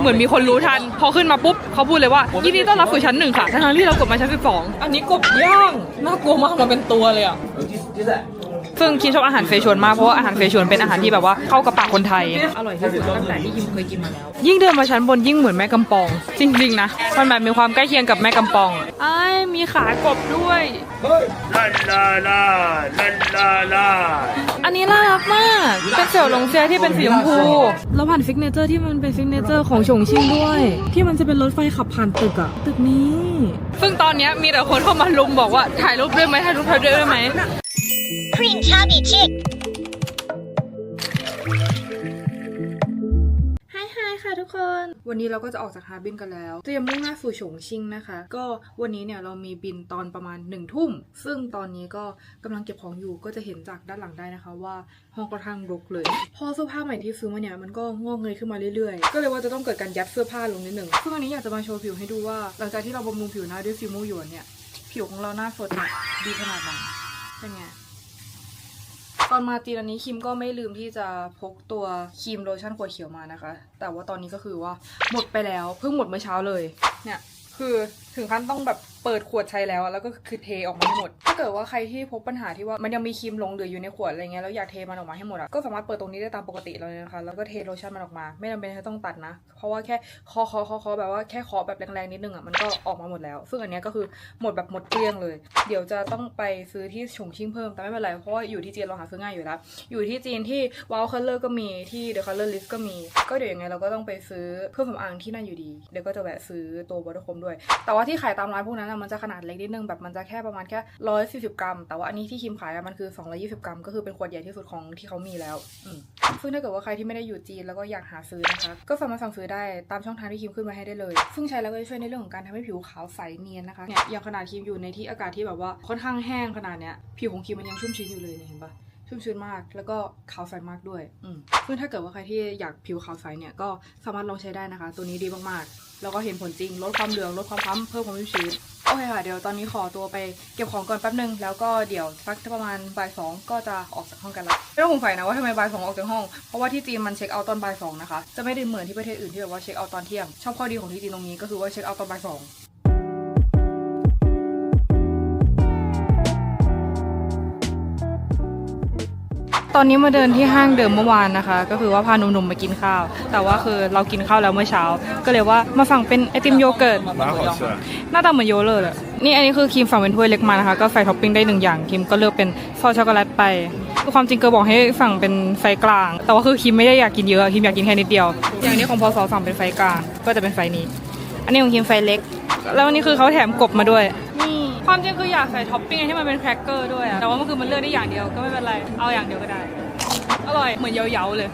เหมือนมีคนรู้ทัน พอขึ้นมาปุ๊บเขาพูดเลยว่ายินดีต้อนรับสู่ชั้นหนึ่งค่ะทั้งๆที่เรากดมาชั้นสิบสองอันนี้กบย่างน่ากลัวมากมาเป็นตัวเลยอะ ซึ่งคิมชอบอาหารเฟชวนมากเพราะว่าอาหารเฟชวนเป็นอาหารที่แบบว่าเข้ากับปากคนไทย อร่อยที่สุดตั้งแต่ที่คิมเคยกินมาแล้ว ยิ่งเดินมาชั้นบนยิ่งเหมือนแม่กำปอง จริงๆนะมันแบบมีความใกล้เคียงกับแม่กำปองไอ้ายมีขากบด้วย La la la, la la la. อันนี้น่ารักมาก เป็นเสี่ยวหลงเซียที่เป็นสีชมพูแล้วผ่านฟิกเนเจอร์ที่มันเป็นฟิกเนเจอร์ของฉงชิ่งด้วย ที่มันจะเป็นรถไฟขับผ่านตึกอะตึกนี้ ซึ่งตอนเนี้ยมีแต่คนเข้ามาลุมบอกว่าถ่ายรูปด้วยไหมถ่ายรูปด้วยได้ไหม Cream chubby chick. ฮายฮายค่ะทุกคน วันนี้เราก็จะออกจากฮาบินกันแล้ว เตรียมมุ่งหน้าสู่ฉงชิงนะคะ ก็วันนี้เนี่ยเรามีบินตอนประมาณหนึ่งทุ่ม ซึ่งตอนนี้ก็กำลังเก็บของอยู่ก็จะเห็นจากด้านหลังได้นะคะว่าห้องค่อนข้างรกเลย พอเสื้อผ้าใหม่ที่ซื้อมาเนี่ยมันก็งอกเงยขึ้นมาเรื่อยๆ ก็เลยว่าจะต้องเกิดการยัดเสื้อผ้าลงนิดหนึ่งซึ่งอันนี้อยากจะมาโชว์ผิวให้ดูว่า หลังจากที่เราบำรุงผิวหน้าด้วยฟิล์มมูหยวนเนี่ย ผิวของเราหน้าสดเนี่ยดีขนาดไหนเป็นไง ตอนมาตีนันนี้คิมก็ไม่ลืมที่จะพกตัวครีมโลชั่นขวดเขียวมานะคะ แต่ว่าตอนนี้ก็คือว่าหมดไปแล้วเพิ่งหมดเมื่อเช้าเลย เนี่ยคือถึงขั้นต้องแบบเปิดขวดใช้แล้วแล้วก็คือเทออกมาให้หมด ถ้าเกิดว่าใครที่พบปัญหาที่ว่ามันยังมีครีมหลงเหลืออยู่ในขวดอะไรเงี้ยแล้วอยากเทมันออกมาให้หมดอะก็สามารถเปิดตรงนี้ได้ตามปกติเลยนะคะ แล้วก็เทโลชั่นมันออกมา ไม่จำเป็นที่ต้องตัดนะ เพราะว่าแค่เคอเคอเคอคอแบบว่าแค่เคาะแบบแรงๆนิดนึงอะมันก็ออกมาหมดแล้ว ซึ่งอันเนี้ยก็คือหมดแบบหมดเกลี้ยงเลย เดี๋ยวจะต้องไปซื้อที่ฉงชิ่งเพิ่มแต่ไม่เป็นไรเพราะว่าอยู่ที่จีนเราหาซื้อง่ายอยู่แล้ว อยู่ที่จีนที่ว o w Color ก็มีที่ The Color List ก็มี ก็เดี๋ยวยังไงเราก็ต้องไปซื้อเครื่องสำอางที่นั่นอยู่ดี เดี๋ยวก็จะแวะซื้อตัวบอดคมด้วยแต่ว่าที่ขายตามร้านพวกนั้นอะมันจะขนาดเล็กนิดนึงแบบมันจะแค่ประมาณแค่ร้อยสี่สิบกรัม แต่ว่าอันนี้ที่คิมขายอะมันคือสองร้อยี่สิบกรัม ก็คือเป็นขวดใหญ่ที่สุดของที่เขามีแล้วซึ่งถ้าเกิดว่าใครที่ไม่ได้อยู่จีนแล้วก็อยากหาซื้อนะคะ ก็สามารถสั่งซื้อได้ตามช่องทางที่คิมขึ้นมาให้ได้เลย ซึ่งใช้แล้วก็จะช่วยในเรื่องของการทำให้ผิวขาวใสเนียนนะคะเนี่ยอย่างขนาดคิมอยู่ในที่อากาศที่แบบว่าค่อนข้างแห้งขนาดเนี้ยผิวของคิมมันยังชุ่มชื้นอยู่เลยเนี่ยเห็นปะ ชุ่มชื้นมาก แล้วก็ขาวใสมากด้วยอืมซึ่งถ้าเกิดว่าใครที่อยากผิวขาวใสเนี่ยก็สามารถลองใช้ได้นะคะ ตัวนี้ดีมากๆ แล้วก็เห็นผลจริง ลดความเหลือง ลดความคล้ำเพิ่มความชุ่มชื้น โอเคค่ะ เดี๋ยวตอนนี้ขอตัวไปเก็บของก่อนแป๊บนึง แล้วก็เดี๋ยวสักประมาณบ่ายสองก็จะออกจากห้องกันละไม่ต้องสงสัยนะว่าทำไมบ่ายสองออกจากห้อง เพราะว่าที่จีนมันเช็คเอาท์ตอนบ่ายสองนะคะ จะไม่ได้เหมือนที่ประเทศอื่นที่แบบว่าเช็คเอาท์ตอนเที่ยง ชอบข้อดีของที่จีนตรงนี้ก็คือว่าเช็คเอาท์ตอนบ่ายสอง ตอนนี้มาเดินที่ห้างเดิมเมื่อวานนะคะ ก็คือว่าพาหนุ่มๆมากินข้าว แต่ว่าคือเรากินข้าวแล้วเมื่อเช้า ก็เลยว่ามาสั่งเป็นไอติมโยเกิร์ต 蛮好吃。 หน้าตาเหมือนโยเลอร์เลยนี่อันนี้คือครีมฝั่งเป็นถ้วยเล็กมานะคะ ก็ใส่ท็อปปิ้งได้หนึ่งอย่างครีมก็เลือกเป็นซอสช็อกโกแลตไปคือความจริงเกอบอกให้สั่งเป็นไฟกลาง แต่ว่าคือครีมไม่ได้อยากกินเยอะครีมอยากกินแค่นิดเดียว อย่างนี้ของพอสอสั่งเป็นไฟกลาง ก็จะเป็นไฟนี้ อันนี้ของครีมไฟเล็ก แล้วอันนี้คือเขาแถมกบมาด้วย นี่ ความจริงคืออยากใส่ท็อปปิ้งให้มันเป็นแครกเกอร์ด้วยอะแต่ว่ามันคือมันเลือกได้อย่างเดียวก็ไม่เป็นไร เอาอย่างเดียวก็ได้ อร่อยเหมือนเยาๆเลย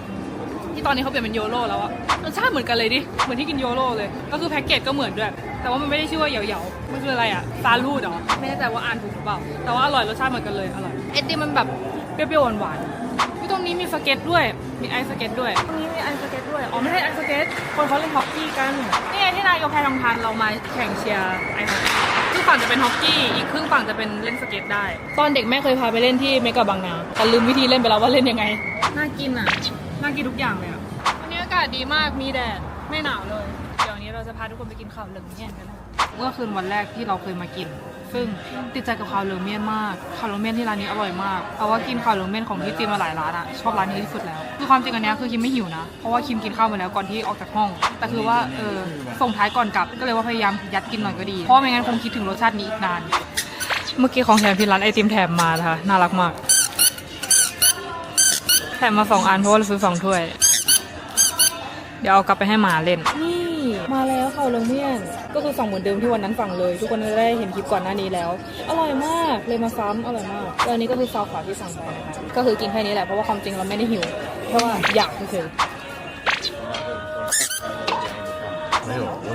ที่ตอนนี้เขาเปลี่ยนเป็นโยโร่แล้วอะรสชาติเหมือนกันเลยดิ เหมือนที่กินโยโร่เลย ก็คือแพ็กเกจก็เหมือนด้วย แต่ว่ามันไม่ได้ชื่อว่าเหยาๆมันคืออะไรอะซาลูดเหรอ ไม่แน่ใจว่าอ่านถูกหรือเปล่า แต่ว่าอร่อยรสชาติเหมือนกันเลย อร่อย ไอติมมันแบบเปรี้ยวๆหวานๆ ที่ตรงนี้มีสเก็ตด้วย มีไอซ์สเก็ตด้วย ตรงนี้มีไอซ์สเก็ตด้วย อ๋อไม่ใช่ไอซ์สเก็ต คนเขาเล่นฮอกกี้กัน นี่ไงที่นายกแพทองทานเรามาแข่งเชียร์ไอซ์สเก็ตครึ่งฝั่งจะเป็นฮอกกี้ อีกครึ่งฝั่งจะเป็นเล่นสเก็ตได้ ตอนเด็กแม่เคยพาไปเล่นที่เมกะบางนา แต่ลืมวิธีเล่นไปแล้วว่าเล่นยังไง น่ากินอะ น่ากินทุกอย่างเลยอะ วันนี้อากาศดีมาก มีแดด ไม่หนาวเลย เดี๋ยวนี้เราจะพาทุกคนไปกินข้าวเหลืองเมี่ยนกันนะคะเมื่อคืนวันแรกที่เราเคยมากิน ซึ่งติดใจกับข้าวเหลืองเมี่ยนมากข้าวเหลืองเมี่ยนที่ร้านนี้อร่อยมากเพราะว่ากินข้าวเหลืองเมี่ยนของที่จีนมาหลายร้านอะชอบร้านนี้ที่สุดแล้วคือความจริงอันเนี้ยคือคิมไม่หิวนะเพราะว่าคิมกินข้าวมาแล้วก่อนที่ออกจากห้อง แต่คือว่าเออส่งท้ายก่อนกลับก็เลยว่าพยายามยัดกินหน่อยก็ดี เพราะไม่งั้นคงคิดถึงรสชาตินี้อีกนาน เมื่อกี้ของแถมที่ร้านไอติมแถมมานะคะน่ารักมากแถมมาสองอันเพราะว่าเราซื้อสองถ้วย เดี๋ยวเอากลับไปให้หมาเล่นนี่ มาแล้วข้าวเหลืองเมี่ยน ก็คือสั่งเหมือนเดิมที่วันนั้นสั่งเลย ทุกคนจะได้เห็นคลิปก่อนหน้านี้แล้ว อร่อยมาก เลยมาซ้ำอร่อยมากแล้วอันนี้ก็คือซาวขวาที่สั่งไปนะคะก็คือกินแค่นี้แหละเพราะว่าความจริงเราไม่ได้หิวเพราะว่าอยากเฉย 没有，我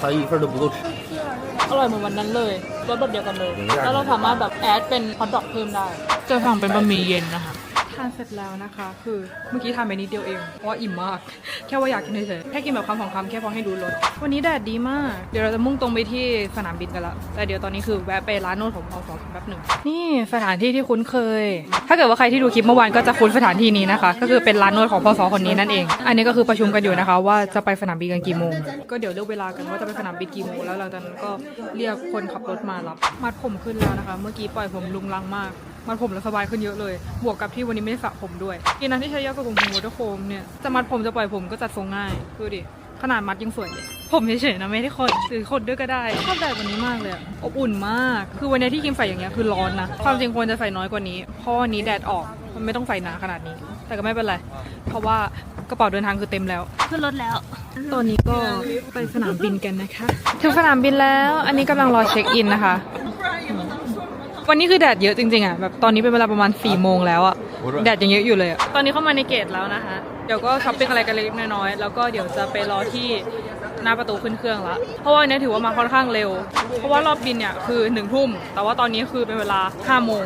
他一份都不够吃。 ๆอร่อยเหมือนวันนั้นเลยรสแบบเดียวกันเลย แล้วเราสามารถแบบแอดเป็นฮอทดอกเพิ่มได้ จะสั่งเป็นบะหมี่เย็นนะคะ ถ านเสร็จแล้วนะคะ คือเมื่อกี้ทานไปนิดเดียวเองเพราะว่าอิ่มมาก แค่ว่าอยากกินเฉยๆแค่กินแบบคำสองคำแค่พอให้ดูรสวันนี้แดดดีมาก เดี๋ยวเราจะมุ่งตรงไปที่สนามบินกันละแต่เดี๋ยวตอนนี้คือแวะไปร้านโน้ตของพอสองแป๊บหนึ่งนี่สถานที่ที่คุ้นเคย ถ้าเกิดว่าใครที่ดูคลิปเมื่อวานก็จะคุ้นสถานที่นี้นะคะ ก็คือเป็นร้านโน้ตของพอสคนนี้นั่นเอง อันนี้ก็คือประชุมกันอยู่นะคะ ว่าจะไปสนามบินกันกี่โมง ก็เดี๋ยวเลือกเวลากันว่าจะไปสนามบินกี่โมงแล้วหลังจากนั้นก็เรียกคนขับรถมารับ มัดผมขึ้นแล้วนะคะ เมื่อกี้ปล่อยผมลุงลังมาก มัดผมแล้วสบายขึ้นเยอะเลย บวกกับที่วันนี้ไม่ได้สระผมด้วยกินนั้นที่ใช้ยาสระผมของวอเตอร์โฟมเนี่ยจะมัดผมจะปล่อยผมก็จัดทรงง่ายดูดิขนาดมัดยังสวยเลย ผมเฉยๆนะไม่ได้คนหรือคนด้วยก็ได้ชอบแดดวันนี้มากเลยอะอบอุ่นมาก คือวันนี้ที่กิมใส่อย่างเงี้ยคือร้อนนะ ความจริงควรจะใส่น้อยกว่านี้ เพราะวันนี้แดดออกมันไม่ต้องใส่หนาขนาดนี้ แต่ก็ไม่เป็นไร เพราะว่ากระเป๋าเดินทางคือเต็มแล้วขึ้นรถแล้ว ตอนนี้ก็ไปสนามบินกันนะคะ ถึงสนามบินแล้ว อันนี้กำลังรอเช็คอินนะคะ วันนี้คือแดดเยอะจริงๆอะแบบตอนนี้เป็นเวลาประมาณ4ี่โมงแล้วอะแดดยังเยอะอยู่เลยอะตอนนี้เข้ามาในเกตแล้วนะคะ เดี๋ยวก็ช้อปปิ้งอะไรกันเล็กๆน้อยๆแล้วก็เดี๋ยวจะไปรอที่หน้าประตูขึ้นเครื่องละเพราะว่าอันนี้ถือว่ามาค่อนข้างเร็ว เพราะว่ารอบบินเนี่ยคือหนึ่งทุ่มแต่ว่าตอนนี้คือเป็นเวลา5้าโมง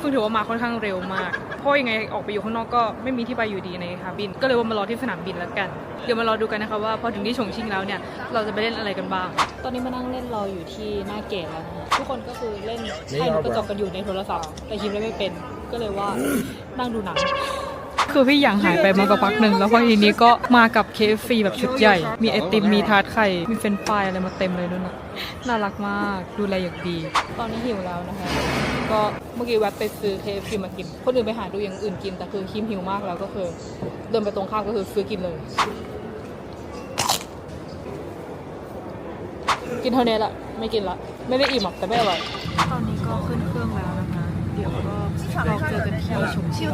ซึ่งถือว่ามาค่อนข้างเร็วมาก เพราะยังไงออกไปอยู่ข้างนอกก็ไม่มีที่ไปอยู่ดีในคาบิน ก็เลยว่ามารอที่สนามบินแล้วกัน เดี๋ยวมารอดูกันนะคะว่าพอถึงที่ฉงชิ่งแล้วเนี่ย เราจะไปเล่นอะไรกันบ้าง ตอนนี้มานั่งเล่นรออยู่ที่หน้าเกตแล้วนะคะทุกคนก็คือเล่นไพ่นกกระจกกันอยู่ในโทรศัพท์ แต่คิมเล่นไม่เป็น ก็เลยว่านั่งดูหนัง คือพี่หยางหายไปมาสักพักหนึ่งแล้วพอทีนี้ก็มากับเคฟฟีแบบชุดใหญ่ มีไอติม มีทาร์ตไข่ มีเฟรนช์ฟรายอะไรมาเต็มเลยด้วยนะ น่ารักมาก ดูแลอย่างดี ตอนนี้หิวแล้วนะคะ ก็เมื่อกี้แวะไปซื้อเคฟฟีมากิน คนอื่นไปหาดูอย่างอื่นกิน แต่คือคิมหิวมากแล้วก็คือ เดินไปตรงข้ามก็คือซื้อกินเลย กินเท่านี้แหละ ไม่กินละ ไม่ได้อิ่มหรอกแต่ไม่อร่อย ตอนนี้ก็ขึ้นเครื่องแล้วนะคะ เดี๋ยวก็ เราเจอกันที่ชมชิ่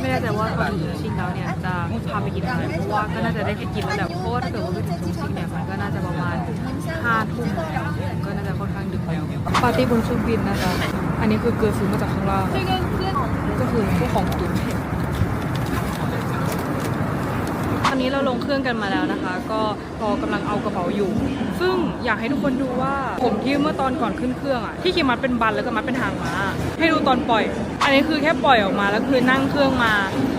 ไม่แน่ใจว่าพอถึงชมชิงแล้วเนี่ยจะพาไปกินอะไรเพราะว่าก็น่าจะได้ไปกินแล้วแหละเพราะว่าถ้าเกิดว่าไปถึงชมชิ่งเนี่ยมันก็น่าจะประมาณห้าทุ่มแล้วก็น่าจะค่อนข้างดึกแล้วปาร์ตี้บนเครื่องบินนะคะอันนี้คือเกิดซื้อมาจากข้างล่างก็คือพวกของตุ๋นตอน นี้เราลงเครื่องกันมาแล้วนะคะ ก็รอกำลังเอากระเป๋าอยู่ ซึ่งอยากให้ทุกคนดูว่าผมที่เมื่อตอนก่อนขึ้นเครื่องอะที่คิมมัดเป็นบันแล้วก็มัดเป็นหางม้า ให้ดูตอนปล่อย อันนี้คือแค่ปล่อยออกมาแล้วคือนั่งเครื่องมา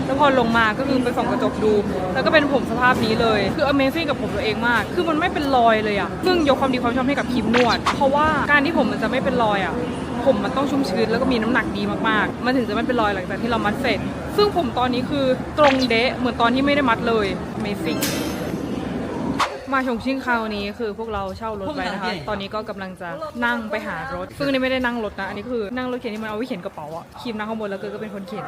แล้วพอลงมาก็คือไปส่องกระจกดู แล้วก็เป็นผมสภาพนี้เลย คือ Amazing กับผมตัวเองมาก คือมันไม่เป็นรอยเลยอะซึ่งยกความดีความชอบให้กับครีมนวด เพราะว่าการที่ผมมันจะไม่เป็นรอยอะผมมันต้องชุ่มชื้นแล้วก็มีน้ำหนักดีมากๆ มันถึงจะไม่เป็นรอยหลังจากที่เรามัดเสร็จ ซึ่งผมตอนนี้คือตรงเดะเหมือนตอนที่ไม่ได้มัดเลย Amazing มาชงชิ่งคราวนี้คือพวกเราเช่ารถไว้นะคะ ตอนนี้ก็กำลังจะนั่งไปหารถ ซึ่งอันนี่ไม่ได้นั่งรถนะ อันนี้คือนั่งรถเข็นที่มันเอาไว้เข็นกระเป๋าอะคีมนั่งข้างบนแล้วเกิดก็เป็นคนเข็น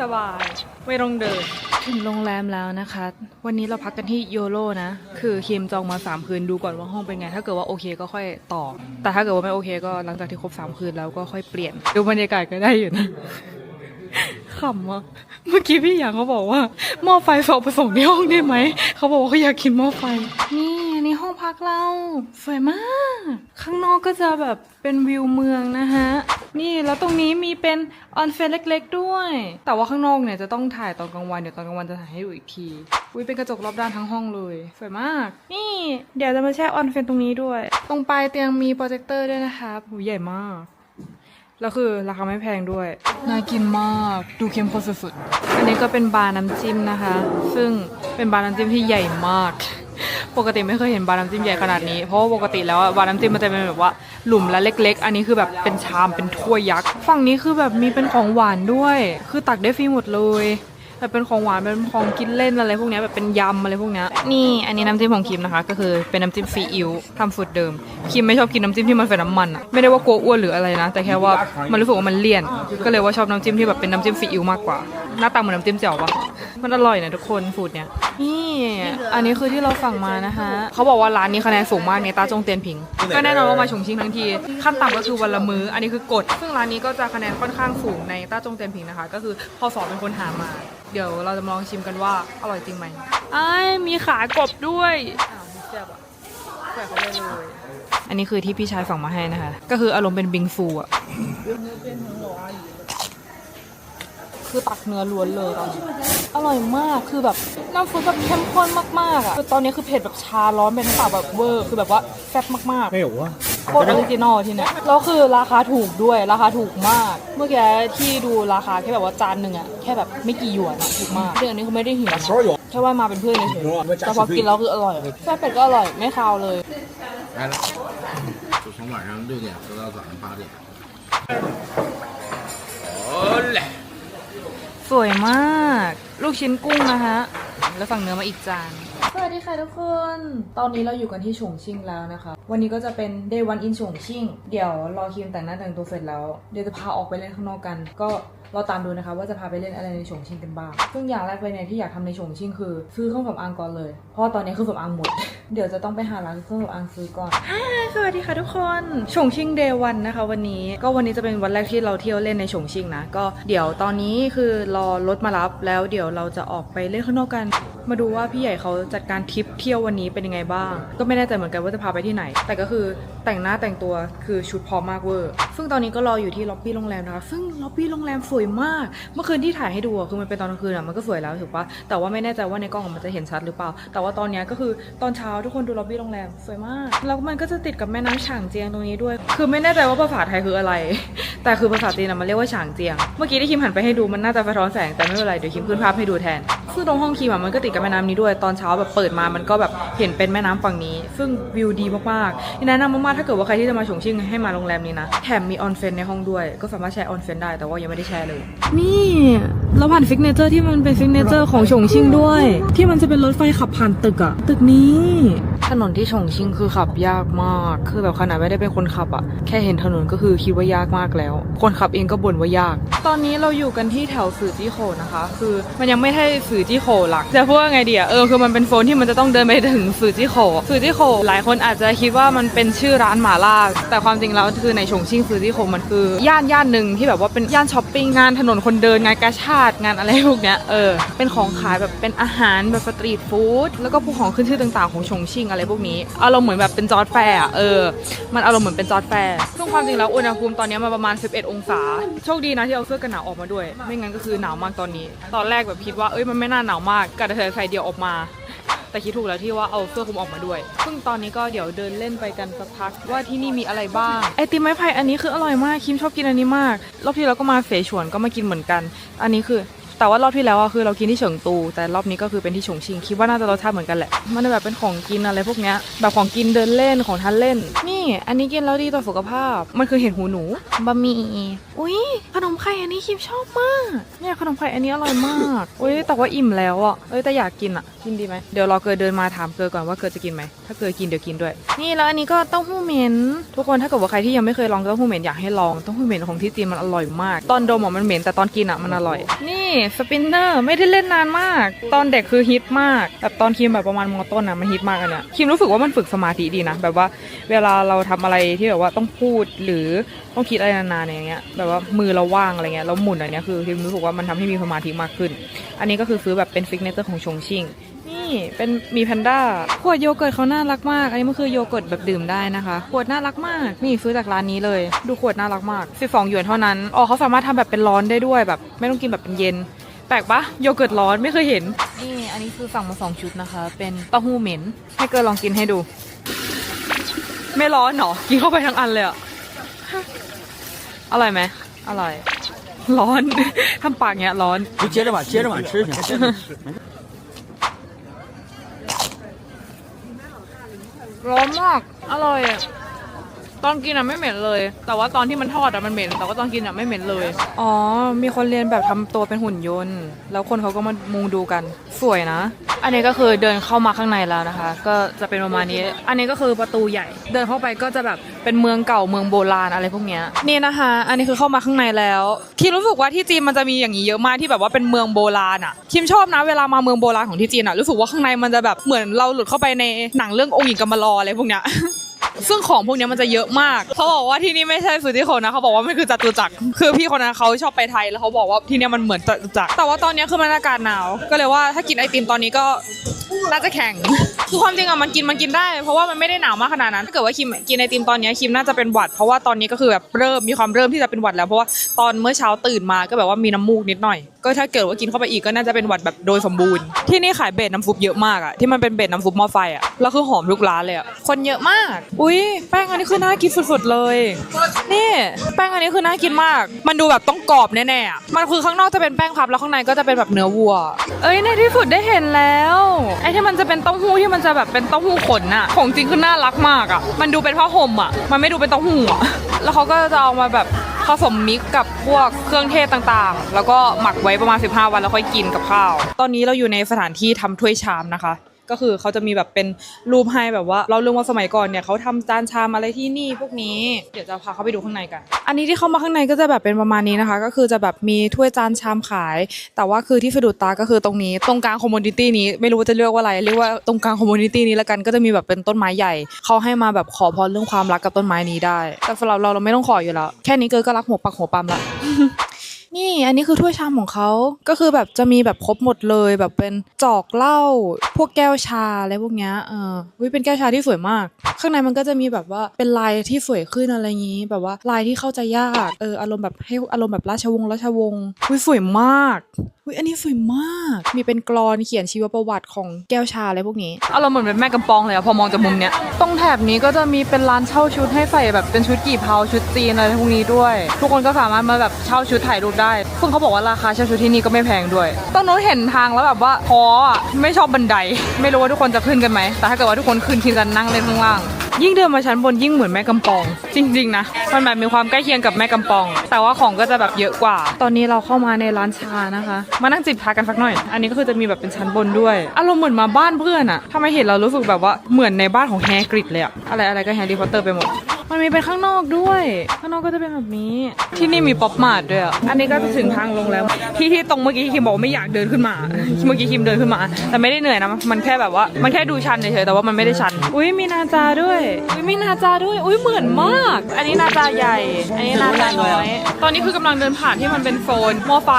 สบาย ไม่ต้องเดิน ถึงโรงแรมแล้วนะคะ วันนี้เราพักกันที่โยโลนะ คือคิมจองมา 3 คืนดูก่อนว่าห้องเป็นไง ถ้าเกิดว่าโอเคก็ค่อยต่อ แต่ถ้าเกิดว่าไม่โอเคก็หลังจากที่ครบ 3 คืนแล้วก็ค่อยเปลี่ยน ดูบรรยากาศก็ได้อยู่นะขำอะเมื่อกี้พี่หยางเขาบอกว่าหม้อไฟสอบผสมในห้องได้ไหม เขาบอกว่าเขาอยากกินหม้อไฟ นี่อันนี้ห้องพักเรา สวยมาก ข้างนอกก็จะแบบเป็นวิวเมืองนะฮะ นี่แล้วตรงนี้มีเป็นออนเฟนเล็ก ๆ ด้วย แต่ว่าข้างนอกเนี่ยจะต้องถ่ายตอนกลางวัน เดี๋ยวตอนกลางวันจะถ่ายให้ดูอีกทีอุ้ยเป็นกระจกรอบด้านทั้งห้องเลย สวยมาก นี่ เดี๋ยวจะมาแช่ออนเฟนตรงนี้ด้วย ตรงปลายเตียงมีโปรเจคเตอร์ด้วยนะคะหูใหญ่มาก แล้วคือราคาไม่แพงด้วย น่ากินมากดูเข้มข้นสุดๆ อันนี้ก็เป็นบาร์น้ำจิ้มนะคะ ซึ่งเป็นบาร์น้ำจิ้มที่ใหญ่มาก ปกติไม่เคยเห็นบาร์น้ำจิ้มใหญ่ขนาดนี้ เพราะว่าปกติแล้วอะบาร์น้ำจิ้มมันจะเป็นแบบว่าหลุมละเล็ก ๆ อันนี้คือแบบเป็นชามเป็นถ้วยยักษ์ ฝั่งนี้คือแบบมีเป็นของหวานด้วย คือตักได้ฟรีหมดเลย แบบเป็นของหวานเป็นของกินเล่นอะไรพวกนี้แบบเป็นยำอะไรพวกนี้นี่อันนี้น้ำจิ้มของคิมนะคะ ก็คือเป็นน้ำจิ้มซีอิ๊วทำสูตรเดิมคิมไม่ชอบกินน้ำจิ้มที่มันใส่น้ำมันอะไม่ได้ว่ากลัวอ้วนหรืออะไรนะ แต่แค่ว่ามันรู้สึกว่ามันเลี่ยน ก็เลยว่าชอบน้ำจิ้มที่แบบเป็นน้ำจิ้มซีอิ๊วมากกว่า หน้าตาเหมือนน้ำจิ้มแจ่วปะมันอร่อยนะทุกคนสูตรเนี้ยนี่อันนี้คือที่เราสั่งมานะคะเขาบอกว่าร้านนี้คะแนนสูงมากในตาจงเตียนผิง ก็แน่นอนว่ามาชงชิงทั้งทีขั้นต่ำก็คือวันละมื้ออันนี้คือกฎซึ่งร้านนี้ก็จะคะแนนค่อนข้างสูงในตาจงเตียนผิงนะคะ ก็คือพอสอบเป็นคนหามาเดี๋ยวเราจะมาลองชิมกันว่าอร่อยจริงไหมไอ้ายมีขากบด้วยอ้าวมีแซ่บอ่ะใส่เข้าไปเลย อันนี้คือที่พี่ชายสั่งมาให้นะคะ ก็คืออารมณ์เป็นบิงฟูอ่ะ คือตักเนื้อล้วนเลยตอนนี้ อร่อยมาก คือแบบน้ำซุปแบบเข้มข้นมากๆอ่ะ คือตอนนี้คือเผ็ดแบบชาร้อนเป็นทั้งปากแบบเวอร์ คือแบบว่าแซ่บมากๆ 没有啊， โคตรออริจินอลที่เนี่ยแล้วคือราคาถูกด้วยราคาถูกมาก เมื่อกี้ที่ดูราคาแค่แบบว่าจานหนึ่งอะแค่แบบไม่กี่หยวนอะถูกมากเรื่องอันนี้คือไม่ได้หิวนะแค่ว่ามาเป็นเพื่อนเฉยๆแต่พอกินแล้วคืออร่อยไส้เป็ดก็อร่อยไม่คาวเลย 来了，就从晚上六点喝到早上八点。好嘞。 สวยมาก ลูกชิ้นกุ้งนะคะ แล้วสั่งเนื้อมาอีกจาน สวัสดีค่ะทุกคน ตอนนี้เราอยู่กันที่ฉงชิ่งแล้วนะคะ วันนี้ก็จะเป็น day one in ฉงชิ่ง เดี๋ยวรอคิมแต่งหน้าแต่งตัวเสร็จแล้ว เดี๋ยวจะพาออกไปเล่นข้างนอกกัน ก็เรอตามดูนะคะว่าจะพาไปเล่นอะไรในฉงชิ่งกันบ้าง ซึ่งอย่างแรกเลยเนี่ยที่อยากทำในฉงชิ่งคือ ซื้อเครื่องสำอางก่อนเลย เพราะตอนนี้เครื่องสำอางหมด เดี๋ยวจะต้องไปหาร้านเครื่องสำอางซื้อก่อนสวัสดีค่ะทุกคนฉงชิ่งเดย์วันนะคะ วันนี้ก็วันนี้จะเป็นวันแรกที่เราเที่ยวเล่นในฉงชิ่งนะ ก็เดี๋ยวตอนนี้คือรอรถมารับแล้วเดี๋ยวเราจะออกไปเล่นข้างนอกกัน มาดูว่าพี่ใหญ่เขาจัดการทริปเที่ยววันนี้เป็นยังไงบ้าง ก็ไม่แน่ใจเหมือนกันว่าจะพาไปที่ไหน แต่ก็คือแต่งหน้าแต่งตัวคือชุดพร้อมมากเวอร์ ซึ่งตอนนี้ก็รออยู่ที่ล็อบบี้โรงแรมนะคะ ซึ่งล็อบบี้โรงแรมสวยมาก เมื่อคืนที่ถ่ายให้ดูอะคือมันเป็นตอนกลางคืนอะมันก็สวยแล้วถูกปะแต่ว่าไม่แน่ใจว่าในกล้องอะมันจะเห็นชัดหรือเปล่า แต่ว่าตอนนี้ก็คือตอนเช้าทุกคนดูล็อบบี้โรงแรมสวยมาก แล้วมันก็จะติดกับแม่น้ำฉางเจียงตรงนี้ด้วย คือไม่แน่ใจว่าภาษาไทยคืออะไร แต่คือภาษาจีนอะมันเรียกว่าฉางเจียง เมื่อกี้ที่คิมหันไปให้ดูมันน่าจะสะท้อนแสงแต่ไม่เป็นไรเดี๋ยวคิมขึ้นภาพให้ดูแทน ซึ่งตรงห้องคิมอะมันก็ติดกับแม่น้ำนี้ด้วยตอนเช้าแบบเปิดมามันก็แบบเห็นเป็นแม่น้ำฝั่งนี้ ซึ่งวิวดีมากๆแนะนำมากๆถ้าเกิดว่าใครที่จะมาฉงชิ่งให้มาโรงแรมนี้นะแถมมีออนเฟนในห้องด้วย ก็สามารถแชร์ออนเฟนได้แต่ว่ายังไม่ได้แชร์เลย นี่เราผ่านฟิกเนเจอร์ที่มันเป็นฟิกเนเจอร์ของฉงชิ่งด้วย ที่มันจะเป็นรถไฟขับผ่านตึกอะตึกนี้ถนนที่ฉงชิ่งคือขับยากมาก คือแบบขนาดไม่ได้เป็นคนขับอะแค่เห็นถนนก็คือคิดว่ายากมากแล้ว คนขับเองก็บ่นว่ายาก ตอนนี้เราอยู่กันที่แถวสื่อจี้โขนะคะ คือมันยังไม่ใช่สื่อจี้โขหลักจะพูดว่าไงดีอะเออคือมันเป็นโซนที่มันจะต้องเดินไปถึงสื่อจี้โขสื่อจี้โขหลายคนอาจจะคิดว่ามันเป็นชื่อร้านหมาล่าแต่ความจริงแล้วคือในฉงชิ่งสื่อจี้โขมันคือย่านย่านหนึ่งที่แบบว่าเป็นย่านช้อปปิ้งงานถนนคนเดินงานกาชาดงานอะไรพวกเนี้ยเออเป็นของขายแบบเป็นอาหารแบบสตรีทฟู้ดแล้วก็พวกของขึ้นชื่อต่างๆของฉงชิ่งอะไรพวกนี้อารมณ์เหมือนแบบเป็นจอร์ดแฟร์อะเออ มันอารมณ์เหมือนเป็นจอร์ดแฟร์ซึ่งความจริงแล้วอุณหภูมิตอนนี้มาประมาณ 11 องศา โชคดีนะที่เอาเสื้อกันหนาวออกมาด้วย ไม่งั้นก็คือหนาวมากตอนนี้ ตอนแรกแบบคิดว่าเอ้ยมันไม่น้าหนาวมากกะจะใส่เดียวออกมา แต่คิดถูกแล้วที่ว่าเอาเสื้อคลุมออกมาด้วย ซึ่งตอนนี้ก็เดี๋ยวเดินเล่นไปกันสักพักว่าที่นี่มีอะไรบ้างไอติมไม้ไผ่อันนี้คืออร่อยมากคิมชอบกินอันนี้มาก รอบที่เราก็มาเสฉวนก็มากินเหมือนกัน อันนี้คือ แต่ว่ารอบที่แล้วอะคือเรากินที่เฉิงตู แต่รอบนี้ก็คือเป็นที่ฉงชิง คิดว่าน่าจะรสชาติเหมือนกันแหละ มันแบบเป็นของกินอะไรพวกเนี้ยแบบของกินเดินเล่นของทานเล่น นี่ อันนี้กินแล้วดีต่อสุขภาพ มันคือเห็ดหูหนูบะหมี่อุ้ยขนมไข่อันนี้คิมชอบมากเนี่ยขนมไข่อันนี้อร่อยมากอุ้ยแต่ว่าอิ่มแล้วอะเอ้ยแต่อยากกินอะกินดีไหมเดี๋ยวรอเกิดเดินมาถามเกิดก่อนว่าเกิดจะกินไหมถ้าเกิดกินเดี๋ยวกินด้วย นี่แล้วอันนี้ก็เต้าหู้เหม็นทุกคนถ้าเกิดว่าใครที่ยังไม่เคยลองเต้าหู้เหม็นอยากให้ลองเต้าหู้เหม็นของที่จีนมันอร่อยมาก ตอนดมอะมันเหม็นแต่ตอนกินอะมันอร่อย นี่สปินเนอร์ไม่ได้เล่นนานมาก ตอนเด็กคือฮิตมากแบบตอนคิมแบบประมาณมต้นอะมันฮิตมากอันเนี้ยคิมรู้สึกว่ามันฝึกสมาธิดีนะ แบบว่าเวลาเราทำอะไรที่แบบว่าต้องพูดหรือต้องคิดอะไรนานๆอย่างเงี้ยแบบว่ามือเราว่างอะไรเงี้ยแล้วหมุนอันเนี้ยคือคิมรู้สึกว่ามันทำให้มีสมาธิมากขึ้น อันนี้ก็คือซื้อแบบเป็นฟิกเนเจอร์ของชงชิ่งนี่เป็นมีแพนด้าขวดโยเกิร์ตเขาน่ารักมาก อันนี้มันคือโยเกิร์ตแบบดื่มได้นะคะขวดน่ารักมากนี่ซื้อจากร้านนี้เลย ดูขวดน่ารักมาก12หยวนเท่านั้นอ๋อเขาสามารถทำแบบเป็นร้อนได้ด้วยแบบ ไม่ต้องกินแบบเป็นเย็น แปลกปะโยเกิร์ตร้อนไม่เคยเห็น นี่อันนี้คือสั่งมาสองชุดนะคะ เป็นเต้าหู้เหม็น ให้เกิร์ลลองกินให้ดู ไม่ร้อนหรอ กินเข้าไปทั้งอันเลยอะอร่อยไหมอร่อย ร้อน ทำปากเงี้ยร้อน 就接着吧，接着吧，吃一下。 ร้อนมาก อร่อยอะ ตอนกินอะไม่เหม็นเลย แต่ว่าตอนที่มันทอดอะมันเหม็น แต่ว่าตอนกินอะไม่เหม็นเลย อ๋อ มีคนเรียนแบบทำตัวเป็นหุ่นยนต์ แล้วคนเขาก็มามุงดูกัน สวยนะ อันนี้ก็คือเดินเข้ามาข้างในแล้วนะคะ ก็จะเป็นประมาณนี้ อันนี้ก็คือประตูใหญ่ เดินเข้าไปก็จะแบบเป็นเมืองเก่าเมืองโบราณอะไรพวกเนี้ย นี่นะคะ อันนี้คือเข้ามาข้างในแล้ว คิมรู้สึกว่าที่จีนมันจะมีอย่างนี้เยอะมากที่แบบว่าเป็นเมืองโบราณอะคิมชอบนะเวลามาเมืองโบราณของที่จีนอะรู้สึกว่าข้างในมันจะแบบเหมือนเราหลุดเข้าไปในหนังเรื่ององค์หญิงกำมะลออะไรพวกเนี้ย ซึ่งของพวกนี้มันจะเยอะมาก เขาบอกว่าที่นี่ไม่ใช่สุทธิคนนะเขาบอกว่ามันคือจตุจักร คือพี่คนนั้นเขาชอบไปไทยแล้วเขาบอกว่าที่นี้ยมันเหมือนจตุจักร แต่ว่าตอนนี้คือมันอากาศหนาว ก็เลยว่าถ้ากินไอติมตอนนี้ก็น่าจะแข็ง คือความจริงอะมันกินมันกินได้ เพราะว่ามันไม่ได้หนาวมากขนาดนั้น ถ้าเกิดว่าคิมกินไอติมตอนนี้คิมน่าจะเป็นหวัด เพราะว่าตอนนี้ก็คือแบบเริ่มมีความเริ่มที่จะเป็นหวัดแล้ว เพราะว่าตอนเมื่อเช้าตื่นมาก็แบบว่ามีน้ำมูกนิดหน่อย ก็ถ้าเกิดว่ากินเข้าไปอีกก็น่าจะเป็นหวัดแบบโดยสมบูรณ์ ที่นี่ขายเบสน้ำซุปเยอะมากอะที่มันเป็นเบสน้ำซุปหม้อไฟอะแล้วคือหอมทุกร้านเลยอะคนเยอะมาก อุ้ยแป้งอันนี้คือน่ากินสุดๆเลย นี่ แป้งอันนี้คือน่ากินมาก มันดูแบบต้องกรอบแน่ๆอะมันคือข้างนอกจะเป็นแป้งพับแล้วข้างในก็จะเป็นแบบเนื้อวัว เอ้ยในที่สุดได้เห็นแล้วไอ้ที่มันจะเป็นเต้าหู้ที่มันจะแบบเป็นเต้าหู้ขนอะของจริงคือน่ารักมากอะมันดูเป็นผ้าห่มอะมันไม่ดูเป็นเต้าหู้อะแล้วเขาก็จะเอามาแบบ ผสมมิกกับพวกเครื่องเทศต่างๆ แล้วก็หมักไว้ประมาณ 15 วันแล้วค่อยกินกับข้าว ตอนนี้เราอยู่ในสถานที่ทำถ้วยชามนะคะ ก็คือเขาจะมีแบบเป็นรูปให้แบบว่า เราเรื่องว่าสมัยก่อนเนี่ยเขาทำจานชามอะไรที่นี่พวกนี้เดี๋ยวจะพาเขาไปดูข้างในกัน อันนี้ที่เข้ามาข้างในก็จะแบบเป็นประมาณนี้นะคะ ก็คือจะแบบมีถ้วยจานชามขาย แต่ว่าคือที่สะดุดตาก็คือตรงนี้ตรงกลางคอมมูนิตี้นี้ไม่รู้ว่าจะเรียกว่าอะไรเรียกว่าตรงกลางคอมมูนิตี้นี้แล้วกันก็จะมีแบบเป็นต้นไม้ใหญ่เขาให้มาแบบขอพรเรื่องความรักกับต้นไม้นี้ได้ แต่สำหรับเราเราไม่ต้องขออยู่แล้วแค่นี้เกิก็รักหัวปักหัวปั๊มละ นี่อันนี้คือถ้วยชามของเขาก็คือแบบจะมีแบบครบหมดเลยแบบเป็นจอกเหล้าพวกแก้วชาอะไรพวกเนี้ยเออวิเป็นแก้วชาที่สวยมาก ข้างในมันก็จะมีแบบว่าเป็นลายที่สวยขึ้นอะไรอย่างงี้ แบบว่าลายที่เข้าใจยากเอออารมณ์แบบให้อารมณ์แบบราชวงศ์ราชวงศ์วิสวยมากวิอันนี้สวยมาก มีเป็นกรอนเขียนชีวประวัติของแก้วชาอะไรพวกนี้อารมณ์เหมือนเป็นแม่กำปองเลยอะพอมองจากมุมเนี้ย ตรงแถบนี้ก็จะมีเป็นร้านเช่าชุดให้ใส่แบบเป็นชุดกี่เพาชุดจีนอะไรพวกนี้ด้วย ทุกคนก็สามารถมาแบบเช่าชุดถ่ายรูปได้ซึ่งเขาบอกว่าราคาเช่าชุดที่นี่ก็ไม่แพงด้วยตรงโน้นเห็นทางแล้วแบบว่าพออะไม่ชอบบันได ไม่รู้ว่าทุกคนจะขึ้นกันไหม แต่ถ้าเกิดว่าทุกคนขึ้นคิดจะนั่งเล่นข้างล่าง ยิ่งเดินมาชั้นบนยิ่งเหมือนแม่กำปอง จริง ๆ นะมันแบบมีความใกล้เคียงกับแม่กำปอง แต่ว่าของก็จะแบบเยอะกว่า ตอนนี้เราเข้ามาในร้านชานะคะ มานั่งจิบชากันสักหน่อย อันนี้ก็คือจะมีแบบเป็นชั้นบนด้วยอารมณ์เหมือนมาบ้านเพื่อนอะถ้าไมเห็นเรารู้สึกแบบว่าเหมือนในบ้านของแฮร์กริดเลยอะอะไรอะไรก็แฮร์รี่พอตเตอร์ไปหมด มันมีเป็นข้างนอกด้วย ข้างนอกก็จะเป็นแบบนี้ ที่นี่มีป๊อปมาร์ทด้วยอะอันนี้ก็จะถึงทางลงแล้ว ที่ที่ตรงเมื่อกี้คิมบอกไม่อยากเดินขึ้นมา เมื่อกี้คิมเดินขึ้นมา แต่ไม่ได้เหนื่อยนะ มันแค่แบบว่า มันแค่ดูชันเฉยๆ แต่ว่ามันไม่ได้ชัน อุ้ยมีนาจาด้วย อุ้ยมีนาจาด้วย อุ้ยเหมือนมาก อันนี้นาจาใหญ่ อันนี้นาจาน้อย ตอนนี้คือกำลังเดินผ่านที่มันเป็นโซนหม้อไฟ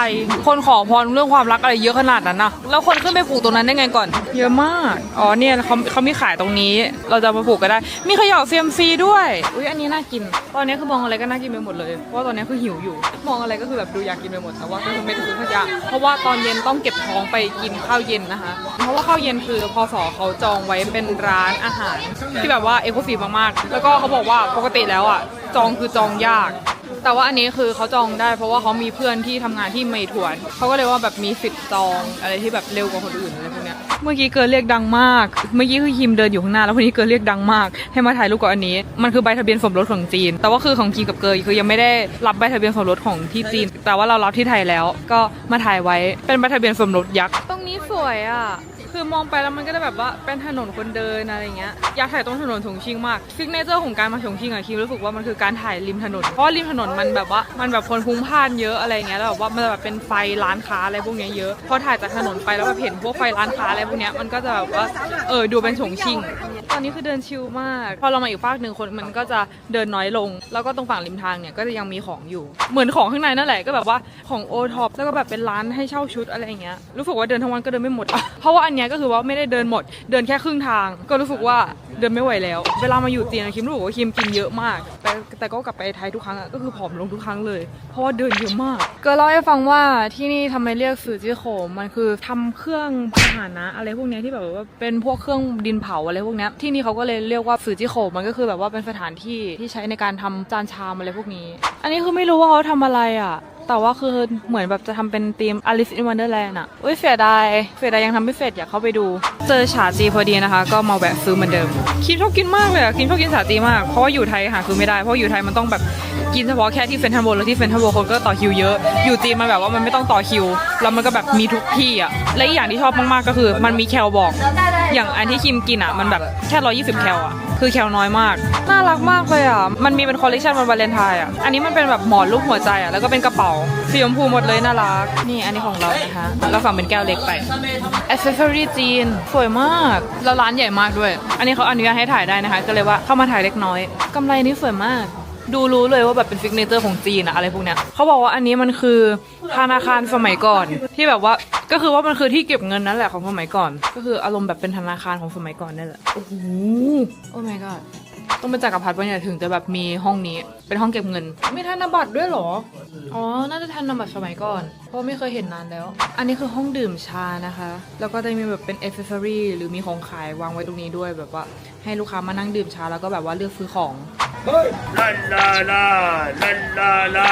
คนขอพรเรื่องความรักอะไรเยอะขนาดนั้นนะแล้วคนขึ้นไปปลูกตรงนั้นได้ไงก่อน เยอะมาก อ๋อเนี่ยเขาเขามีขายตรงนี้ เราจะมาปลูกก็ได้ มีขย่าเซียมซีด้วยอุ้ยอันนี้น่ากิน ตอนนี้คือมองอะไรก็น่ากินไปหมดเลย เพราะว่าตอนนี้คือหิวอยู่ มองอะไรก็คือแบบดูอยากกินไปหมด แต่ว่าก็คือไม่ได้ซื้อสักอย่าเพราะว่าตอนเย็นต้องเก็บท้องไปกินข้าวเย็นนะคะ เพราะว่าข้าวเย็นคือพอสอเขาจองไว้เป็นร้านอาหาร ที่แบบว่าเอโคฟีมากๆ แล้วก็เขาบอกว่าปกติแล้วอะจองคือจองยากแต่ว่าอันนี้คือเขาจองได้เพราะว่าเขามีเพื่อนที่ทำงานที่เมถวนเขาก็เลยว่าแบบมีสิทธิ์จองอะไรที่แบบเร็วกว่าคนอื่นอะไรพวก เมื่อกี้เกิร์เรียกดังมาก เมื่อกี้คือคิมเดินอยู่ข้างหน้าแล้ววันนี้เกิร์เรียกดังมาก ให้มาถ่ายรูปกับอันนี้ มันคือใบทะเบียนสมรสของจีน แต่ว่าคือของคิมกับเกิร์คือยังไม่ได้รับใบทะเบียนสมรสของที่จีน แต่ว่าเรารับที่ไทยแล้ว ก็มาถ่ายไว้ เป็นใบทะเบียนสมรสยักษ์ ตรงนี้สวยอะ คือมองไปแล้วมันก็จะแบบว่าเป็นถนนคนเดินอะไรเงี้ยอยากถ่ายตรงถนนฉงชิงมากซิกเนเจอร์ของการมาฉงชิงอะคิมรู้สึกว่ามันคือการถ่ายริมถนน เพราะริมถนนมันแบบว่ามันแบบคนพลุงพ่านเยอะอะไรเงี้ยแล้วแบบว่ามันแบบเป็นไฟร้านค้าอะไรพวกเนี้ยเยอะพอถ่ายจากถนนไปแล้วแบบเห็นพวกไฟร้านค้าอะไรพวกเนี้ยมันก็จะแบบว่าเออดูเป็นฉงชิงตอนนี้คือเดินชิลมาก พอเรามาอีกฝากหนึ่งคนมันก็จะเดินน้อยลง แล้วก็ตรงฝั่งริมทางเนี่ยก็จะยังมีของอยู่ เหมือนของข้างในนั่นแหละก็แบบว่าของโอท็อปแล้วก็แบบเป็นร้านให้เช่าชุดอะไรอย่างเงี้ยรู้สึกว่าเดินทั้งวันก็เดินไม่หมด เพราะว่าอันเนี้ยก็คือว่าไม่ได้เดินหมด เดินแค่ครึ่งทาง ก็รู้สึกว่าเดินไม่ไหวแล้ว เวลามาอยู่จีนอะคิมรู้สึกว่าคิมกินเยอะมาก แต่แต่ก็กลับไปไทยทุกครั้งอะก็คือผอมลงทุกครั้งเลย เพราะว่าเดินเยอะมาก ก็เล่าให้ฟังว่าที่นี่ทำไมเรียกสื่อจีโขมมันคือทำเครื่องพาหนะอะไรพวกนี้ที่แบบว่าเป็นพวกเครื่องดินเผาอะไรพวกนี้ที่นี่เขาก็เลยเรียกว่าสื่อจี้โขมันก็คือแบบว่าเป็นสถานที่ที่ใช้ในการทำจานชามอะไรพวกนี้ อันนี้คือไม่รู้ว่าเขาทำอะไรอะ แต่ว่าคือเหมือนแบบจะทำเป็นธีม Alice in Wonderland อะอุ้ยเสียดายเสียดายยังทำไม่เสร็จอยากเข้าไปดู เจอฉาจีพอดีนะคะ ก็มาแวะซื้อเหมือนเดิม คิมชอบกินมากเลยอะคิมชอบกินฉาจีมาก เพราะว่าอยู่ไทยหาซื้อไม่ได้เพราะอยู่ไทยมันต้องแบบกินเฉพาะแค่ที่เซนทรัลเวิลด์แล้วที่เซนทรัลเวิลด์คนก็ต่อคิวเยอะ อยู่จีนมันแบบว่ามันไม่ต้องต่อคิว แล้วมันก็แบบมีทุกที่อะและอีกอย่างที่ชอบมากๆก็คือ มันมีแคลบอก อย่างอันที่คิมกินอะมันแบบแค่120แคลอะคือแคลน้อยมาก น่ารักมากเลยอะ มันมีเป็นคอลเลคชันวันวาเลนไทน์อะ อันนี้มันเป็นแบบหมอนรูปหัวใจอะ แล้วก็เป็นกระเป๋าสีชมพูหมดเลยน่ารัก นี่อันนี้ของเรานะคะเราสั่งเป็นแก้วเล็กไป a c c e s s o r y จีนสวยมาก แล้วร้านใหญ่มากด้วย อันนี้เขาอนุญาตให้ถ่ายได้นะคะ ก็เลยว่าเข้ามาถ่ายเล็กน้อยกำไรนี้สวยมาก ดูรู้เลยว่าแบบเป็นฟิกเนเจอร์ของจีนอะอะไรพวกเนี้ยเขาบอกว่าอันนี้มันคือธนาคารสมัยก่อนที่แบบว่า ก็คือว่ามันคือที่เก็บเงินนั่นแหละของสมัยก่อน ก็คืออารมณ์แบบเป็นธนาคารของสมัยก่อนนั่นแหละ โอ้โห โอ้ my god ต้องไปจักรพรรดิปะเนี่ยถึงจะแบบมีห้องนี้ เป็นห้องเก็บเงิน มีธนบัตรด้วยหรอ อ๋อ น่าจะธนบัตรสมัยก่อน เพราะไม่เคยเห็นนานแล้ว อันนี้คือห้องดื่มชานะคะ แล้วก็จะมีแบบเป็นเอฟเฟอรี่หรือมีของขายวางไว้ตรงนี้ด้วยแบบว่า ให้ลูกค้ามานั่งดื่มชาแล้วก็แบบว่าเลือกซื้อของลาลาลาลาลาลา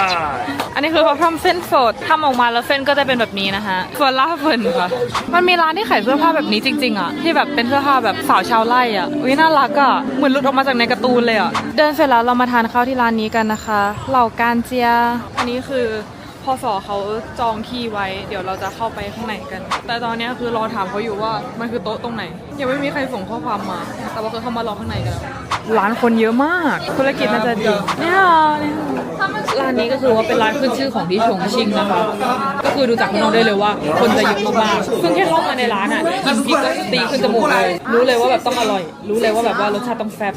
อันนี้คือเขาทำเส้นสดทำออกมาแล้วเส้นก็จะเป็นแบบนี้นะคะส่วนล่าเฟินค่ะ มันมีร้านที่ขายเสื้อผ้าแบบนี้จริง ๆอะที่แบบเป็นเสื้อผ้าแบบสาวชาวไร่อะอุ้ยน่ารักอะเหมือนหลุดออกมาจากในการ์ตูนเลยอะ เดินเสร็จแล้วเรามาทานข้าวที่ร้านนี้กันนะคะ เหล่าการเจีย อันนี้คือ พอสอเขาจองที่ไว้ เดี๋ยวเราจะเข้าไปข้างในกัน แต่ตอนนี้คือรอถามเขาอยู่ว่ามันคือโต๊ะตรงไหน ยังไม่มีใครส่งข้อความมา แต่ว่าคือเขามารอข้างในกันแล้วร้านคนเยอะมาก ธุรกิจน่าจะดีเนี่ยเนี่ยร้านนี้ก็คือว่าเป็นร้านขึ้นชื่อของที่ชงชิ่งนะคะ ก็คือดูจากข้างนอกได้เลยว่า คนจะเยอะมากๆซึ่งแค่เข้ามาในร้านอะกลินพริกก็ตีขึ้นจมูกเลย รู้เลยว่าแบบต้องอร่อย รู้เลยว่าแบบว่ารสชาติต้องแซ่บ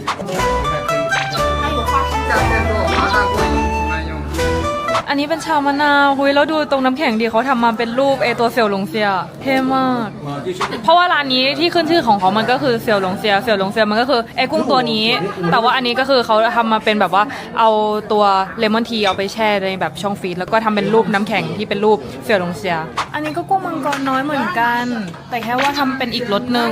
อันนี้เป็นชามะนาวหุยแล้วดูตรงน้ำแข็งดีเขาทำมาเป็นรูปเอตัวเซียวหลงเซียเท่มาก เพราะว่าร้านนี้ที่ขึ้นชื่อของเขามันก็คือเซียวหลงเซียเซียวหลงเซียมันก็คือไอกุ้งตัวนี้ แต่ว่าอันนี้ก็คือเขาทำมาเป็นแบบว่าเอาตัวเลมอนทีเอาไปแช่ในแบบช่องฟรีซแล้วก็ทำเป็นรูปน้ำแข็งที่เป็นรูปเซียวหลงเซีย อันนี้ก็กุ้งมังกรน้อยเหมือนกัน แต่แค่ว่าทำเป็นอีกรสหนึ่ง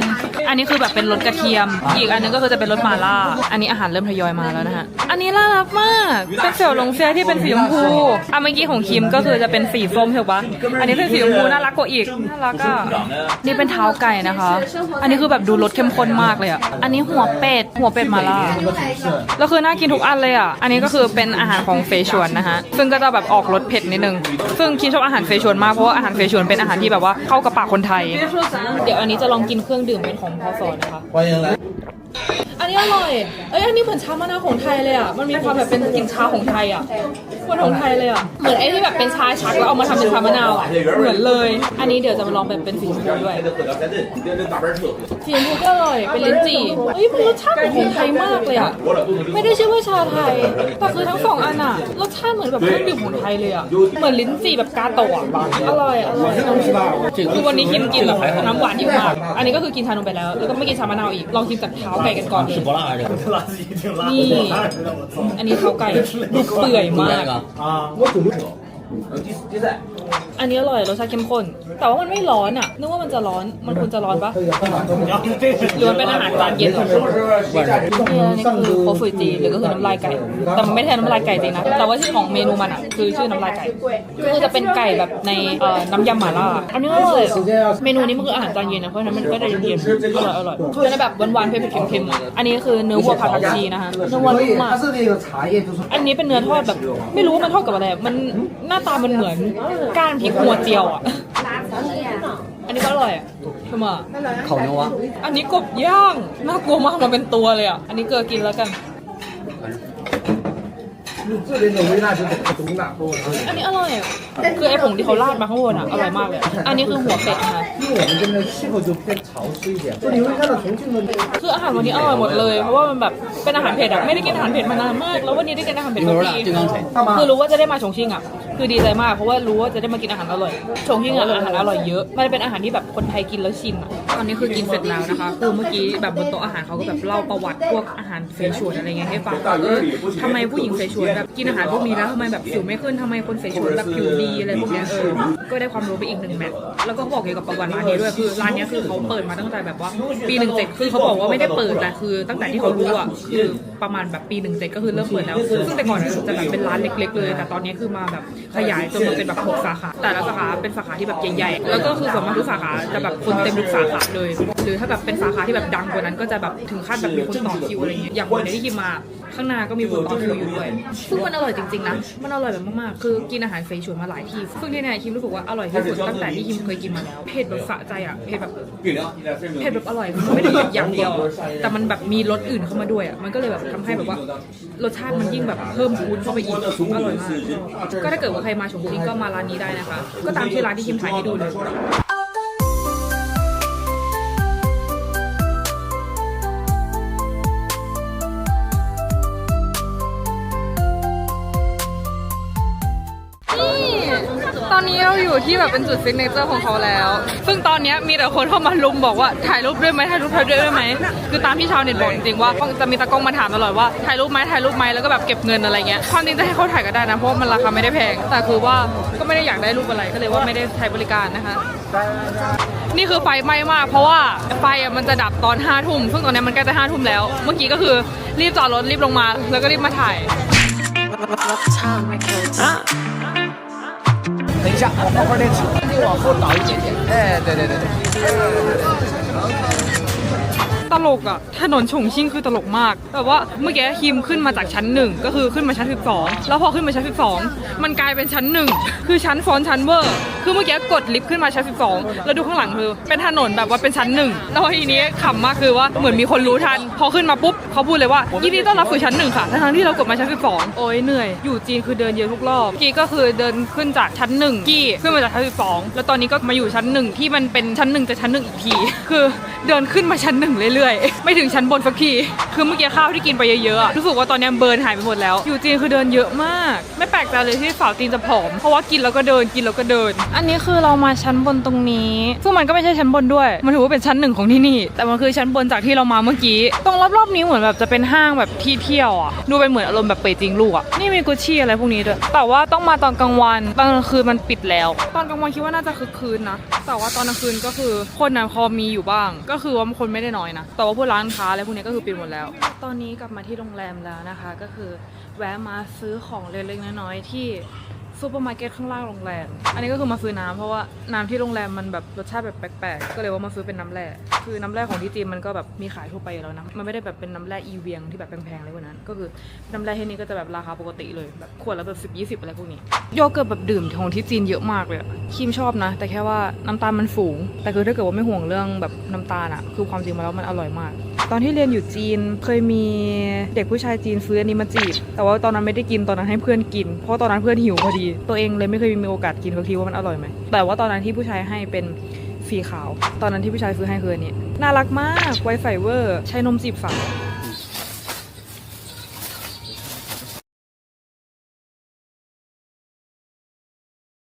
อันนี้คือแบบเป็นรสกระเทียม อีกอันนึงก็คือจะเป็นรสมาล่า อันนี้อาหารเริ่มทยอยมาแล้วนะฮะ อันนี้น่ารักมาก เป็นเสี่ยวหลงเซียที่เป็นสีชมพูอะเมื่อกี้ของคิมก็คือจะเป็นสีส้มถูกปะอันนี้เป็นสีชมพูน่ารักกว่าอีก น่ารักอะ นี่เป็นเท้าไก่นะคะ อันนี้คือแบบดูรสเข้มข้นมากเลยอะ อันนี้หัวเป็ด หัวเป็ดมาล่า แล้วคือน่ากินทุกอันเลยอะ อันนี้ก็คือเป็นอาหารของเฟชวนนะคะ ซึ่งก็จะแบบออกรสเผ็ดนิดนึง ซึ่งคิมชอบอาหารเฟชวนมากเพราะว่าอาหารเฟชวนเป็นอาหารที่แบบว่าเข้ากับปากคนไทย เดี๋ยวอันนี้จะลองกินเครื่องดื่มเป็นของพอสอนนะคะอันนี้อร่อย เอ้ย อันนี้เหมือนชามะนาวของไทยเลยอะ มันมีความแบบเป็นกลิ่นชาของไทยอะคนของไทยเลเยอะ เหมือนไอ้ที่แบบเป็นชาชักแล้วเอามาทำเป็นชามะนาวอะ เหมือนเลย อันนี้เดี๋ยวจะมาลองแบบเป็นสีชมพูด้วยสีชมพูก็อร่อย เป็นลิ้นจี่เฮ้ยมันรสชาติเหมือนของไทยมากเลยอะ ไม่ได้ชื่อว่าชาไทย แต่คือทั้งสองอันอะ รสชาติเหมือนแบบเครื่องดื่มของไทยเลยอะ เหมือนลิ้นจี่แบบกาโตะอร่อยอร่อยคือวันนี้คิมกินแบบน้ำหวานที่มาก อันนี้ก็คือกินชานมไปแล้ว แล้วก็ไม่กินชามะนาวอีก ลองกินจากเท้าไก่กันก่อนเลยนี่ อันนี้เท้าไก่ดูเปื่อยมาก我懂，不懂。嗯，第四，第三。อันนี้อร่อยรสชาติเข้มข้น แต่ว่ามันไม่ร้อนอะนึกว่ามันจะร้อนมันควรจะร้อนปะหรือมันเป็นอาหารจานเย็นเหรอเนี่นี่คือโคฟูจีหรือก็คือน้ำลายไก่ แต่มันไม่ใช่น้ำลายไก่จริงนะแต่ว่าชื่อของเมนูมันอะคือชื่อน้ำลายไก่คือจะเป็นไก่แบบในน้ำยำหม่าล่าอันนี้อร่อยเมนูนี้มันคืออาหารจานเย็นนะเพราะฉะนั้นมันก็จะเย็นๆอร่อยอร่อยจก็จะแบบหวานๆเผ็ดๆเค็มๆอันนี้คือเนื้อวัวผัดผักชีนะคะเนื้อวัวนุ่มมากอันนี้เป็นเนื้อทอดแบบ ไม่รู้ว่ามันทอดกับอะไรมันหน้าตามันเหมือนก้านพริกหัวเจียวอ่ะ อันนี้ก็อร่อยอ่ะทำไมอ่ะ 烤牛蛙。 อันนี้กบย่าง น่ากลัวมากมาเป็นตัวเลยอ่ะ อันนี้เกลือกินแล้วกัน 这边的微辣就是毒辣锅， อันนี้อร่อยอ่ะ คือไอ้ผงที่เขาราดมาข้างบนอ่ะ อร่อยมากเลยอะอันนี้คือหัวเป็ดนะ ที่ผมจะเนื้อชิบะยุกเป็นเฉาซุยเดียวตัอาหารวันนี้อร่อยหมดเลยเพราะว่ามันแบบเป็นอาหารเผ็ดอะไม่ได้กินอาหารเผ็ดมานานมาก แล้ววันนี้ได้กินอาหารเผ็ดทุกทีคือรู้ว่าจะได้มาชงชิ่งอะคือดีใจมากเพราะว่ารู้ว่าจะได้มากินอาหารอร่อยชงชิ่งอะอาหารอร่อยเยอะมันเป็นอาหารที่แบบคนไทยกินแล้วชินอะตอนนี้คือกินเสร็จแล้วนะคะคือเมื่อกี้แบบบนโต๊ะอาหารเขาก็แบบเล่าประวัติพวกอาหารเสฉวนอะไรเงี้ยให้ฟังเออทำไมผู้หญิงเสฉวนแบบกินอาหารพวกนี้แล้วทำไมแบบผิวไม่ขึ้นทำไมคนเสฉวนแบบผิวดีอะไรพวกเนี้ยเออก็ได้ความรู้ไปอีกหนึ่งแมทแล้วก็บอกเกี่ยวกับประวัติร้านนี้ด้วยคือร้านเนี้ยคือเขาเปิดมาตั้งแต่แบบว่า ปีหนึ่งเจ็ดคือเขาบอกว่าไม่ได้เปิดแต่คือ ตั้งแต่ที่เขารู้อะคือประมาณแบบปีหนึ่งเจ็ดก็คือเริ่มเปิดแล้ว ซึ่งแต่ก่อนอะจะแบบเป็นร้านเล็ก ๆ เลย แต่ตอนนี้คือมาแบบขยายจนมาเป็นแบบหกสาขาแต่ละสาขาเป็นสาขาที่แบบใหญ่ๆแล้วก็คือส่วนมากทุกสาขาจะแบบคนเต็มทุกสาขาเลย หรือถ้าแบบเป็นสาขาที่แบบดังกว่านั้นก็จะแบบถึงขั้นแบบมีคนต่อคิวอะไรเงี้ยอย่างวันนี้ที่คิมมา ข้างหน้าก็มีคนต่อคิวอยู่ด้วยซึ่งมันอร่อยจริงๆนะ มันอร่อยแบบมากๆ คือกินอาหารเฟยชวนมาหลายที่ซึ่งที่เนี่ยคิมรู้สึกว่าอร่อยที่สุดตั้งแต่ที่คิมเคยกินมาแล้ว เผ็ดแบบสะใจอะ เผ็ดแบบ เผ็ดแบบอร่อยคือไม่ได้แบบอย่างเดียวอะแต่มันแบบมีรสอื่นเข้ามาด้วยอะ มันก็เลยแบบทำให้แบบว่ารสชาติมันยิ่งแบบเพิ่มพูนเข้าไปอีก อร่อยมาก ก็ถ้าเกิดว่าใครมาชงชิ่งก็มาร้านนี้ได้นะคะ ก็ตามที่ร้านที่คิมถ่ายให้ดูเลย ตอนนี้เราอยู่ที่แบบเป็นจุดซิกเนเจอร์ของเขาแล้ว ซึ่งตอนนี้มีแต่คนเข้ามาลุมบอกว่าถ่ายรูปด้วยไหมถ่ายรูปด้วยได้ไหม คือตามที่ชาวเน็ตบอกจริงๆว่าจะมีตากล้องมาถามตลอดว่าถ่ายรูปไหมถ่ายรูปไหมแล้วก็แบบเก็บเงินอะไรเงี้ย ความจริงจะให้เขาถ่ายก็ได้นะเพราะมันราคาไม่ได้แพง แต่คือว่าก็ไม่ได้อยากได้รูปอะไรก็เลยว่าไม่ได้ใช้บริการนะคะนี่คือไฟไหม้มาก เพราะว่าไฟมันจะดับตอนห้าทุ่มซึ่งตอนนี้มันใกล้จะห้าทุ่มแล้ว เมื่อกี้ก็คือรีบจอดรถรีบลงมา แล้วก็รีบมาถ่าย 等一下，往后边去，往后倒一点点。哎，对对对对。 ตลกอะถนนฉงชิ่งคือตลกมากแบบว่าเมื่อกี้คิมขึ้นมาจากชั้นหนึ่งก็คือขึ้นมาชั้น 12 แล้วพอขึ้นมาชั้น 12 มันกลายเป็นชั้นหนึ่งคือชั้นฟอนต์ชั้นเวอร์ คือเมื่อกี้กดลิฟต์ขึ้นมาชั้น 12 แล้วดูข้างหลังคือ เป็นถนนแบบว่าเป็นชั้นหนึ่งแล้วทีนี้ขำมากคือว่าเหมือนมีคนรู้ทัน พอขึ้นมาปุ๊บ เขาพูดเลยว่ายินดีต้อนรับสู่ชั้นหนึ่งค่ะทั้งที่เรากดมาชั้น12โอ้ยเหนื่อย อยู่จีนคือเดินเยอะทุกรอบกี้ก็คือเดินขึ้นจากชั้นหนึ่งกี้ขึ้นมาจากชั้น12แล้วตอนนี้ก็มาอยู่ชั้นหนึ่งที่มันเป็นชั้นหนึ่งจากชั้นหนึ่งอีกที คือเดินขึ้นมาชั้นหนึ่งเรื่อยๆ ไม่ถึงชั้นบนสักที คือเมื่อกี้ข้าวที่กินไปเยอะๆรู้สึกว่าตอนนี้เบิร์นหายไปหมดแล้ว อยู่จีนคือเดินเยอะมาก ไม่แปลกใจเลยที่สาวจีนจะผอม เพราะว่ากินแล้วก็เดินกินแล้วก็เดิน อันนี้คือเรามาชั้นบนตรงนี้ ซึ่งมันก็ไม่ใช่ชั้นบนด้วย มันถือว่าเป็นชั้นหนึ่งของที่นี่ แต่มันคือชั้นบนจากที่เรามาเมื่อกี้ ตรงรอบๆนี้เหมือนแบบจะเป็นห้างแบบที่เที่ยวอะ ดูเป็นเหมือนอารมณ์แบบเปยจิงลูกอะ นี่มีกุชชี่อะไรพวกนี้ด้วย แต่ว่าต้องมาตอนกลางวัน ตอนกลางคืนมันปิดแล้ว ตอนกลางวันคิดว่าน่าจะคึกคืนนะ แต่ว่าตอนกลางคืนก็คือคนนะพอมีอยู่บ้าง ก็คือว่าคนไม่ได้น้อยนะ แต่ว่าพวกร้านค้าอะไรพวกนี้ก็คือปิดหมดแล้ว ตอนนี้กลับมาที่โรงแรมแล้วนะคะ ก็คือแวะมาซื้อของเล็กๆน้อยๆที่ ซูเปอร์มาร์เก็ตข้างล่างโรงแรม อันนี้ก็คือมาซื้อน้ำเพราะว่าน้ำที่โรงแรมมันแบบรสชาติแบบแปลกๆ ก็เลยว่ามาซื้อเป็นน้ำแร่คือน้ำแร่ของที่จีนมันก็แบบมีขายทั่วไปอยู่แล้วนะ มันไม่ได้แบบเป็นน้ำแร่อีเวียงที่แบบแพงๆอะไรพวกนั้น ก็คือน้ำแร่ที่นี่ก็จะแบบราคาปกติเลยแบบขวดละแบบสิบยี่สิบอะไรพวกนี้ โยเกิร์ตแบบดื่มของที่จีนเยอะมากเลยครีมชอบนะ แต่แค่ว่าน้ำตาลมันฝูง แต่คือถ้าเกิดว่าไม่ห่วงเรื่องแบบน้ำตาลอะคือความจริงมาแล้วมันอร่อยมาก ตอนที่เรียนอยู่จีนเคยมีเด็กผู้ชายจีนซื้ออันนี้มาจีบ แต่ว่าตอนนั้นไม่ได้กินตอนนั้นให้เพื่อนกิน เพราะตอนนั้นเพื่อนหิวพอดีตัวเองเลยไม่เคยมีโอกาสกินสักทีว่ามันอร่อยไหมแต่ว่าตอนนั้นที่ผู้ชายให้เป็นสีขาว ตอนนั้นที่ผู้ชายซื้อให้คืออันนี้น่ารักมากไวไฟเวอร์ ใช้นมจีบฝา